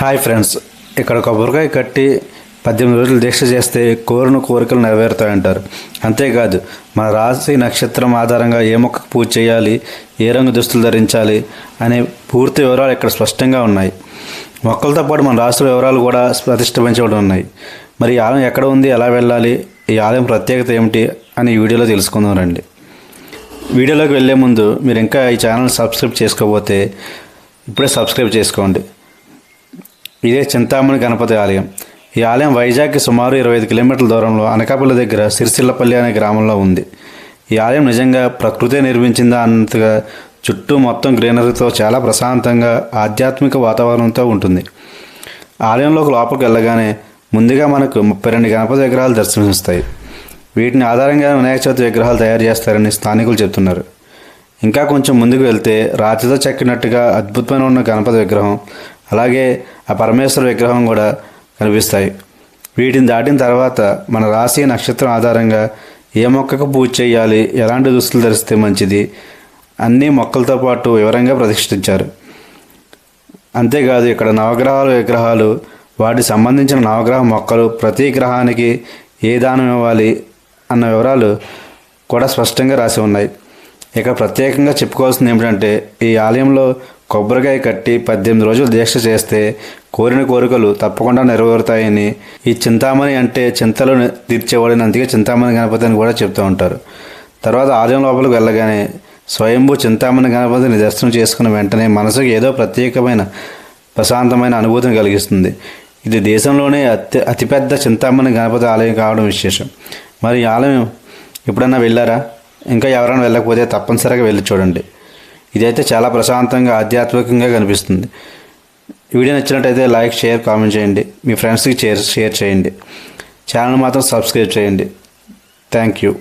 Hi friends. ఇక్కడ కొబ్బరికాయ కట్టి పద్దెనిమిది రోజులు దీక్ష చేస్తే కోరిన కోరికలు నెరవేరుతాయంటారు. అంతేకాదు మన రాశి నక్షత్రం ఆధారంగా ఏ మొక్కకు పూజ చేయాలి ఏ రంగు దుస్తులు ధరించాలి అనే పూర్తి వివరాలు ఇక్కడ స్పష్టంగా ఉన్నాయి. మొక్కలతో పాటు మన రాశుల వివరాలు కూడా ప్రతిష్ఠించబడి ఉన్నాయి. మరి ఈ ఆలయం ఎక్కడ ఉంది ఎలా వెళ్ళాలి ఈ ఆలయం ప్రత్యేకత ఏమిటి అని ఈ వీడియోలో తెలుసుకుందాం రండి. వీడియోలోకి వెళ్ళే ముందు మీరు ఇంకా ఈ ఛానల్ సబ్స్క్రైబ్ చేసుకోకపోతే ఇప్పుడే సబ్స్క్రైబ్ చేసుకోండి. ఇదే చింతామణి గణపతి ఆలయం. ఈ ఆలయం వైజాగ్కి సుమారు ఇరవై ఐదు కిలోమీటర్ల దూరంలో అనకాపల్లి దగ్గర సిరిసిల్లపల్లి అనే గ్రామంలో ఉంది. ఈ ఆలయం నిజంగా ప్రకృతే నిర్మించిందా అన్నట్టుగా చుట్టూ మొత్తం గ్రీనరీతో చాలా ప్రశాంతంగా ఆధ్యాత్మిక వాతావరణంతో ఉంటుంది. ఆలయంలోకి లోపలికి వెళ్ళగానే ముందుగా మనకు ముప్పై రెండు గణపతి విగ్రహాలు దర్శనమిస్తాయి. వీటిని ఆధారంగా వినాయక చవితి విగ్రహాలు తయారు చేస్తారని స్థానికులు చెప్తున్నారు. ఇంకా కొంచెం ముందుకు వెళ్తే రాతితో చెక్కినట్టుగా అద్భుతమైన ఉన్న గణపతి విగ్రహం అలాగే ఆ పరమేశ్వర విగ్రహం కూడా కనిపిస్తాయి. వీటిని దాటిన తర్వాత మన రాశి నక్షత్రం ఆధారంగా ఏ మొక్కకు పూజ చేయాలి ఎలాంటి దుస్తులు ధరిస్తే మంచిది అన్ని మొక్కలతో పాటు వివరంగా ప్రతిష్ఠించారు. అంతేకాదు ఇక్కడ నవగ్రహాల విగ్రహాలు వాటికి సంబంధించిన నవగ్రహ మొక్కలు ప్రతి గ్రహానికి ఏ దానం ఇవ్వాలి అన్న వివరాలు కూడా స్పష్టంగా రాసి ఉన్నాయి. ఇక ప్రత్యేకంగా చెప్పుకోవాల్సింది ఏమిటంటే ఈ ఆలయంలో కొబ్బరికాయ కట్టి పద్దెనిమిది రోజులు దీక్ష చేస్తే కోరిన కోరికలు తప్పకుండా నెరవేరుతాయని ఈ చింతామణి అంటే చింతలు తీర్చేవాడినందుకే చింతామణి గణపతి అని కూడా చెప్తూ ఉంటారు. తర్వాత ఆలయం లోపలికి వెళ్ళగానే స్వయంభూ చింతామణి గణపతిని దర్శనం చేసుకున్న వెంటనే మనసుకు ఏదో ప్రత్యేకమైన ప్రశాంతమైన అనుభూతిని కలిగిస్తుంది. ఇది దేశంలోనే అతి అతిపెద్ద చింతామణి గణపతి ఆలయం కావడం విశేషం. మరి ఈ ఆలయం ఎప్పుడన్నా వెళ్ళారా? ఇంకా ఎవరైనా వెళ్ళకపోతే తప్పనిసరిగా వెళ్ళి చూడండి. ఇదైతే చాలా ప్రశాంతంగా ఆధ్యాత్మికంగా కనిపిస్తుంది. వీడియో నచ్చినట్టయితే లైక్ షేర్ కామెంట్ చేయండి. మీ ఫ్రెండ్స్కి షేర్ షేర్ చేయండి. ఛానల్ మాత్రం సబ్స్క్రైబ్ చేయండి. Thank you.